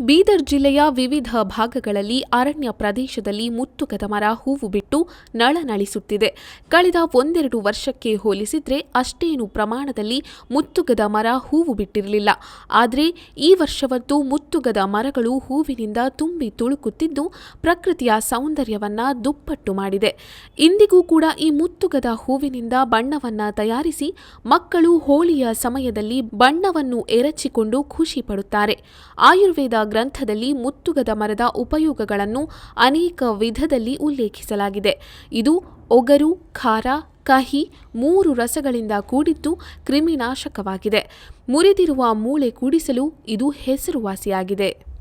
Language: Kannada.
ಬೀದರ್ ಜಿಲ್ಲೆಯ ವಿವಿಧ ಭಾಗಗಳಲ್ಲಿ ಅರಣ್ಯ ಪ್ರದೇಶದಲ್ಲಿ ಮುತ್ತುಗದ ಮರ ಹೂವು ಬಿಟ್ಟು ನಳನಳಿಸುತ್ತಿದೆ. ಕಳೆದ ಒಂದೆರಡು ವರ್ಷಕ್ಕೆ ಹೋಲಿಸಿದ್ರೆ ಅಷ್ಟೇನು ಪ್ರಮಾಣದಲ್ಲಿ ಮುತ್ತುಗದ ಮರ ಹೂವು ಬಿಟ್ಟಿರಲಿಲ್ಲ. ಆದರೆ ಈ ವರ್ಷವಂತೂ ಮುತ್ತುಗದ ಮರಗಳು ಹೂವಿನಿಂದ ತುಂಬಿ ತುಳುಕುತ್ತಿದ್ದು ಪ್ರಕೃತಿಯ ಸೌಂದರ್ಯವನ್ನ ದುಪ್ಪಟ್ಟು ಮಾಡಿದೆ. ಇಂದಿಗೂ ಕೂಡ ಈ ಮುತ್ತುಗದ ಹೂವಿನಿಂದ ಬಣ್ಣವನ್ನ ತಯಾರಿಸಿ ಮಕ್ಕಳು ಹೋಳಿಯ ಸಮಯದಲ್ಲಿ ಬಣ್ಣವನ್ನು ಎರಚಿಕೊಂಡು ಖುಷಿ ಪಡುತ್ತಾರೆ. ಆಯುರ್ವೇದ ಗ್ರಂಥದಲ್ಲಿ ಮುತ್ತುಗದ ಮರದ ಉಪಯೋಗಗಳನ್ನು ಅನೇಕ ವಿಧದಲ್ಲಿ ಉಲ್ಲೇಖಿಸಲಾಗಿದೆ. ಇದು ಒಗರು, ಖಾರ, ಕಹಿ ಮೂರು ರಸಗಳಿಂದ ಕೂಡಿದ್ದು ಕ್ರಿಮಿನಾಶಕವಾಗಿದೆ. ಮುರಿದಿರುವ ಮೂಳೆ ಕೂಡಿಸಲು ಇದು ಹೆಸರುವಾಸಿಯಾಗಿದೆ.